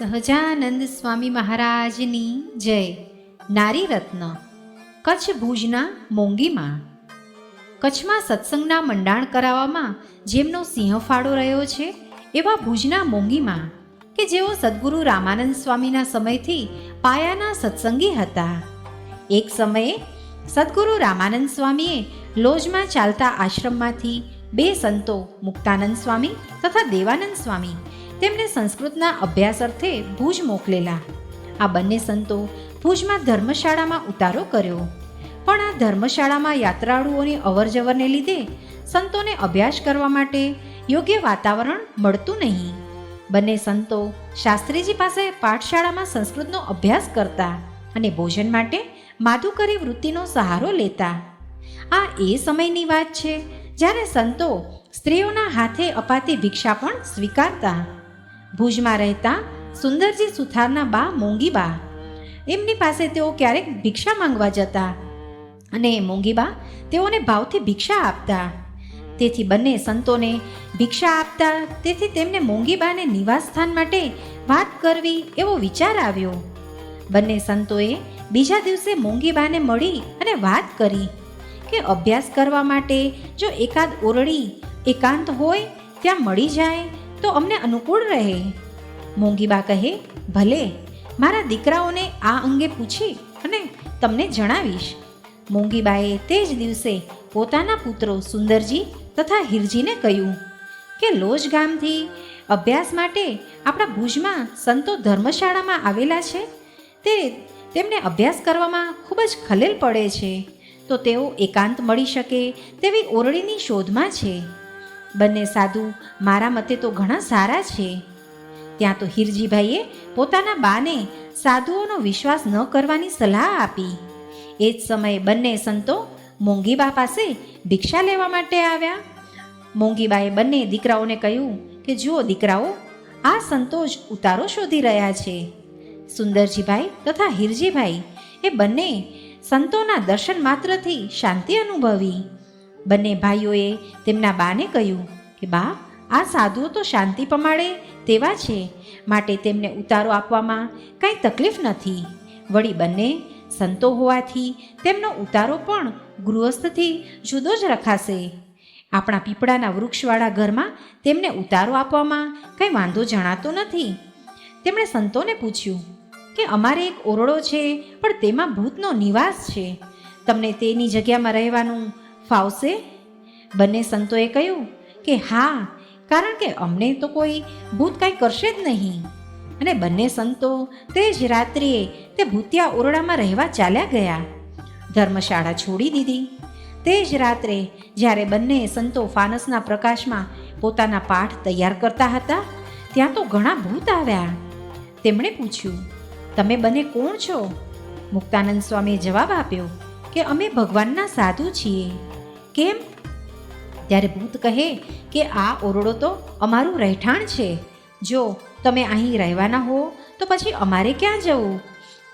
સહજાનંદ સ્વામી મહારાજની જય. નારી રત્ન કચ્છ ભુજના મોંગીમાં કચ્છમાં સત્સંગના મંડાણ કરાવવામાં જેમનો સિંહ ફાળો રહ્યો છે, એવા ભુજના મોંગીમાં કે જેઓ સદગુરુ રામાનંદ સ્વામીના સમયથી પાયાના સત્સંગી હતા. એક સમયે સદગુરુ રામાનંદ સ્વામીએ લોજમાં ચાલતા આશ્રમમાંથી બે સંતો મુક્તાનંદ સ્વામી તથા દેવાનંદ સ્વામી તેમને સંસ્કૃતના અભ્યાસ અર્થે ભુજ મોકલેલા. આ બંને સંતો ભુજમાં ધર્મશાળામાં ઉતારો કર્યો. પણ આ ધર્મશાળામાં યાત્રાળુઓની અવરજવરને લીધે સંતોને અભ્યાસ કરવા માટે યોગ્ય વાતાવરણ મળતું નહીં. બંને સંતો શાસ્ત્રીજી પાસે પાઠશાળામાં સંસ્કૃતનો અભ્યાસ કરતા અને ભોજન માટે માધુકરી વૃત્તિનો સહારો લેતા. આ એ સમયની વાત છે જ્યારે સંતો સ્ત્રીઓના હાથે અપાતી ભિક્ષા પણ સ્વીકારતા. ભુજમાં રહેતા સુંદરજી સુથારના બા મોંગીબા એમની પાસે તેઓ ક્યારેક ભિક્ષા માંગવા જતા અને મોંગીબા તેઓને ભાવથી ભિક્ષા આપતા. તેથી બંને સંતોને ભિક્ષા આપતા, તેથી તેમને મોંગીબાને નિવાસસ્થાન માટે વાત કરવી એવો વિચાર આવ્યો. બંને સંતોએ બીજા દિવસે મોંગીબાને મળી અને વાત કરી કે અભ્યાસ કરવા માટે જો એકાદ ઓરડી એકાંત હોય, ત્યાં મળી જાય તો અમને અનુકૂળ રહે. મોંગીબા કહે, ભલે, મારા દીકરાઓને આ અંગે પૂછી અને તમને જણાવીશ. મોંગીબાએ તે જ દિવસે પોતાના પુત્રો સુંદરજી તથા હિરજીને કહ્યું કે, લોજ ગામથી અભ્યાસ માટે આપણા ભુજમાં સંતો ધર્મશાળામાં આવેલા છે. તે તેમને અભ્યાસ કરવામાં ખૂબ જ ખલેલ પડે છે. તો તેઓ એકાંત મળી શકે તેવી ઓરડીની શોધમાં છે. બંને સાધુ મારા મતે તો ઘણા સારા છે. ત્યાં તો હિરજીભાઈએ પોતાના બાને સાધુઓનો વિશ્વાસ ન કરવાની સલાહ આપી. એ જ સમયે બંને સંતો મોંઘીબા પાસે ભિક્ષા લેવા માટે આવ્યા. મોંઘીબાએ બંને દીકરાઓને કહ્યું કે, જુઓ દીકરાઓ, આ સંતો જ ઉતારો શોધી રહ્યા છે. સુંદરજીભાઈ તથા હિરજીભાઈ એ બંને સંતોના દર્શન માત્રથી શાંતિ અનુભવી. બંને ભાઈઓએ તેમના બાને કહ્યું કે, બા, આ સાધુઓ તો શાંતિ પમાડે તેવા છે. માટે તેમને ઉતારો આપવામાં કાંઈ તકલીફ નથી. વળી બંને સંતો હોવાથી તેમનો ઉતારો પણ ગૃહસ્થથી જુદો જ રખાશે. આપણા પીપળાના વૃક્ષવાળા ઘરમાં તેમને ઉતારો આપવામાં કંઈ વાંધો જણાતો નથી. તેમણે સંતોને પૂછ્યું કે, અમારે એક ઓરડો છે, પણ તેમાં ભૂતનો નિવાસ છે. તમને તેની જગ્યામાં રહેવાનું ફાવશે? બંને સંતોએ કહ્યું કે, હા, કારણ કે અમને તો કોઈ ભૂત કાંઈ કરશે જ નહીં. અને બંને સંતો તે જ રાત્રિએ તે ભૂતિયા ઓરડામાં રહેવા ચાલ્યા ગયા. ધર્મશાળા છોડી દીધી. તે જ રાત્રે જ્યારે બંને સંતો ફાનસના પ્રકાશમાં પોતાના પાઠ તૈયાર કરતા હતા, ત્યાં તો ઘણા ભૂત આવ્યા. તેમણે પૂછ્યું, તમે બંને કોણ છો? મુક્તાનંદ સ્વામીએ જવાબ આપ્યો કે, અમે ભગવાનના સાધુ છીએ. કેમ? ત્યારે ભૂત કહે કે આ ઓરડો તો અમારું રહેઠાણ છે. જો તમે અહીં રહેવાના હો, તો પછી અમારે ક્યાં જવું?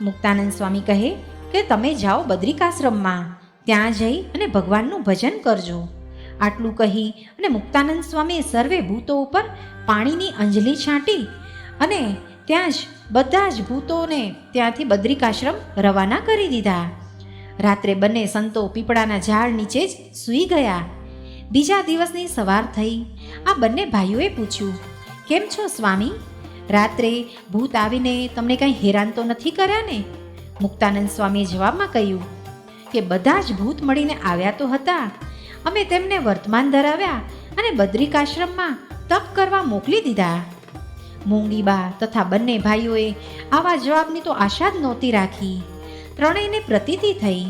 મુક્તાનંદ સ્વામી કહે કે તમે જાઓ બદ્રિકાશ્રમમાં, ત્યાં જઈ અને ભગવાનનું ભજન કરજો. આટલું કહી અને મુક્તાનંદ સ્વામીએ સર્વે ભૂતો ઉપર પાણીની અંજલી છાંટી અને ત્યાં જ બધા જ ભૂતોને ત્યાંથી બદ્રિકાશ્રમ રવાના કરી દીધા. રાત્રે બંને સંતો પીપળાના ઝાડ નીચે જ સૂઈ ગયા. બીજા દિવસની સવાર થઈ. આ બંને ભાઈઓએ પૂછ્યું, કેમ છો સ્વામી? રાત્રે ભૂત આવીને તમને કંઈ હેરાન તો નથી કર્યા ને? મુક્તાનંદ સ્વામીએ જવાબમાં કહ્યું, કે બધા જ ભૂત મળીને આવ્યા તો હતા. અમે તેમને વર્તમાન ધરાવ્યા અને બદ્રિકાશ્રમમાં તપ કરવા મોકલી દીધા. મૂંગીબા તથા બંને ભાઈઓએ આવા જવાબની તો આશા જ નહોતી રાખી. ત્રણેયને પ્રતીતિ થઈ.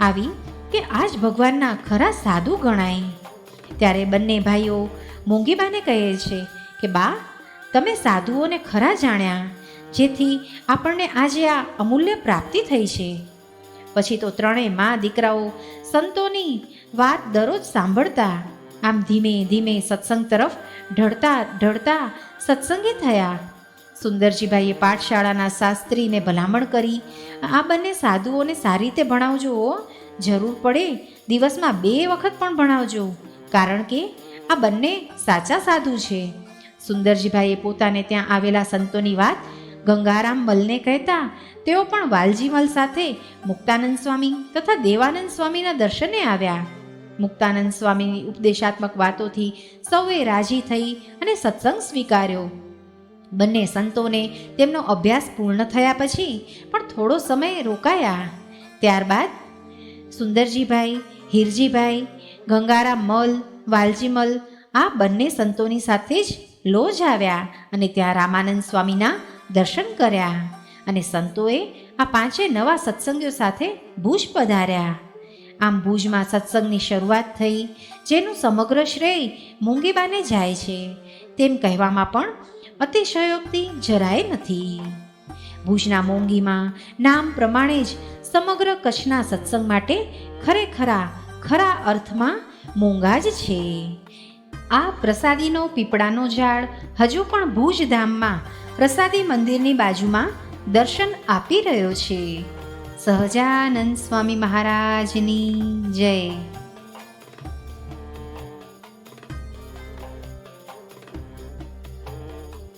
આવી કે આજ ભગવાનના ખરા સાધુ ગણાય. ત્યારે બંને ભાઈઓ મોંઘીબાને કહે છે કે, બા, તમે સાધુઓને ખરા જાણ્યા, જેથી આપણને આજે આ અમૂલ્ય પ્રાપ્તિ થઈ છે. પછી તો ત્રણેય મા દીકરાઓ સંતોની વાત દરરોજ સાંભળતા, આમ ધીમે ધીમે સત્સંગ તરફ ઢળતા ઢળતા સત્સંગી થયા. સુંદરજીભાઈએ પાઠશાળાના શાસ્ત્રીને ભલામણ કરી, આ બંને સાધુઓને સારી રીતે ભણાવજો જરૂર પડે દિવસમાં બે વખત પણ ભણાવજો, કારણ કે આ બંને સાચા સાધુ છે. સુંદરજીભાઈએ પોતાને ત્યાં આવેલા સંતોની વાત ગંગારામ મલને કહેતા, તેઓ પણ વાલજીમલ સાથે મુક્તાનંદ સ્વામી તથા દેવાનંદ સ્વામીના દર્શને આવ્યા. મુક્તાનંદ સ્વામીની ઉપદેશાત્મક વાતોથી સૌએ રાજી થઈ અને સત્સંગ સ્વીકાર્યો. બંને સંતોને તેમનો અભ્યાસ પૂર્ણ થયા પછી પણ થોડો સમય રોકાયા. ત્યારબાદ સુંદરજીભાઈ, હીરજીભાઈ, ગંગારામ મલ વાલજીમલ આ બંને સંતોની સાથે જ લોજ આવ્યા અને ત્યાં રામાનંદ સ્વામીના દર્શન કર્યા અને સંતોએ આ પાંચે નવા સત્સંગીઓ સાથે ભુજ પધાર્યા. આમ ભુજમાં સત્સંગની શરૂઆત થઈ, જેનું સમગ્ર શ્રેય મૂંગીબાને જાય છે. તેમ કહેવામાં પણ અતિશયોક્તિ જરાય નથી. ભુજના મોંઘીમાં નામ પ્રમાણે જ સમગ્ર કચ્છના સત્સંગ માટે ખરેખરા ખરા અર્થમાં મોંઘા જ છે. આ પ્રસાદીનો પીપળાનો ઝાડ હજુ પણ ભુજ ધામમાં પ્રસાદી મંદિરની બાજુમાં દર્શન આપી રહ્યો છે. સહજાનંદ સ્વામી મહારાજની જય.